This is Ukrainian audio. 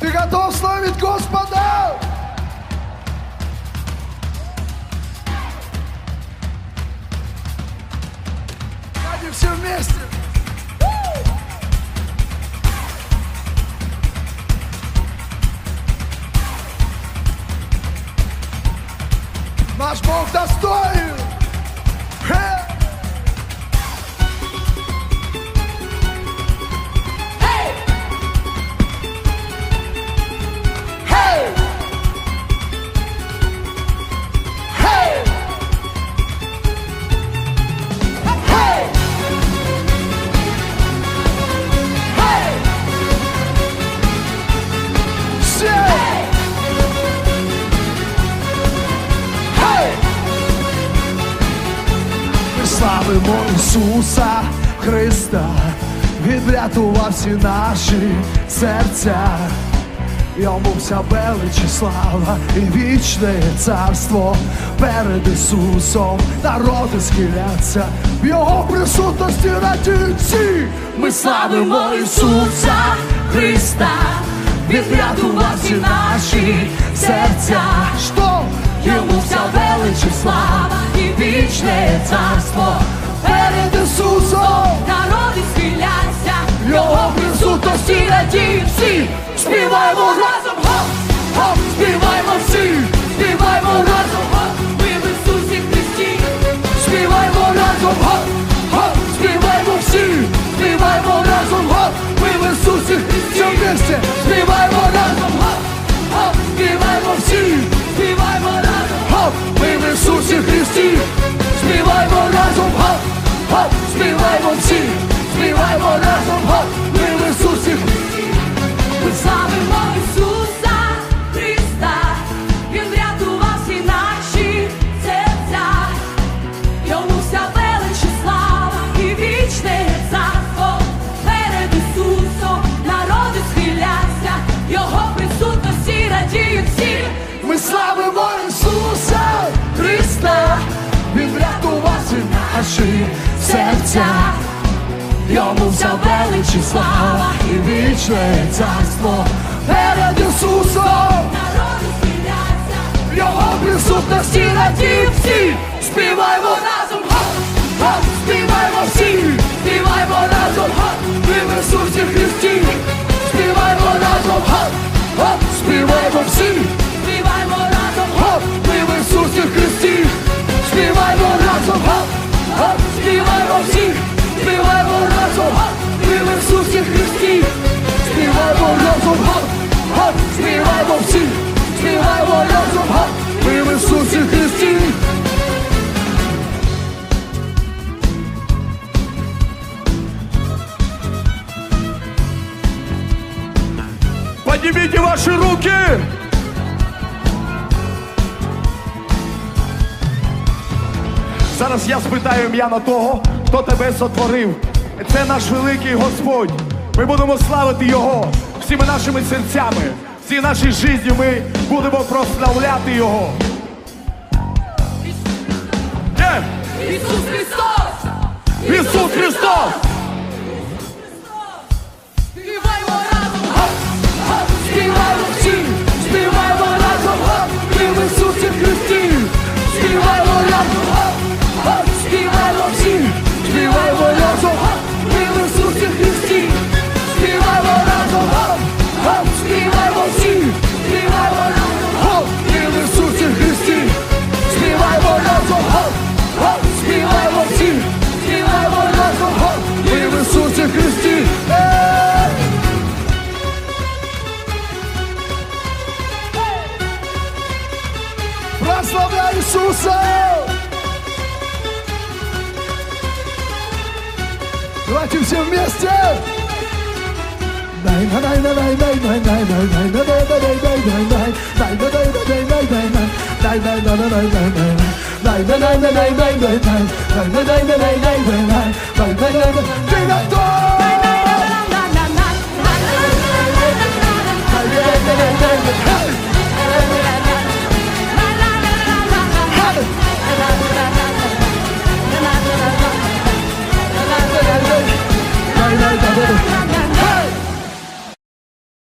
Ты готов славить Господа? Давайте все вместе. Наш Бог достоин. Славимо Ісуса Христа, Він всі наші серця. Йому вся велич і слава і вічне царство перед Ісусом народи схиляться в Його присутності радіють всі. Ми славимо Ісуса Христа, Він всі наші серця. Що? Йому вся велич і слава царство перед Ісусом Народи схиляться, Його присутності радіють всі. Співаємо разом, гоп, співаємо всі, співаємо разом, гоп, ми в Ісусі Христі, разом, гоп, гоп, співаємо разом, ми в Ісусі Христі. Співаємо разом, гоп, співаємо всі, співаємо разом, гоп, ми в Ісусі ми славимо Ісуса Христа, Він врятував всі наші серця, йому вся велич і слава і вічне царство перед Ісусом народи схиляться, Його присутності радіють всі. Ми славимо Ісуса Христа, Він врятував всі наші серця, йому вся велич і слава і вічне царство. Перед Ісусом, Народи схиляться, в Його присутності радіють всі, співаймо разом, гоп, співаймо всі, співаймо разом, гоп, ми в Ісусі Христі, співаймо разом, гоп, гоп, співаймо всі. Поднимите ваши руки! Зараз я спитаю ім'я на того, хто тебе сотворив. Це наш великий Господь. Ми будемо славити Його всіми нашими серцями, всі наші житті ми будемо прославляти Його. Ісус Христос! Ісус Христос! Давайте все вместе! Ты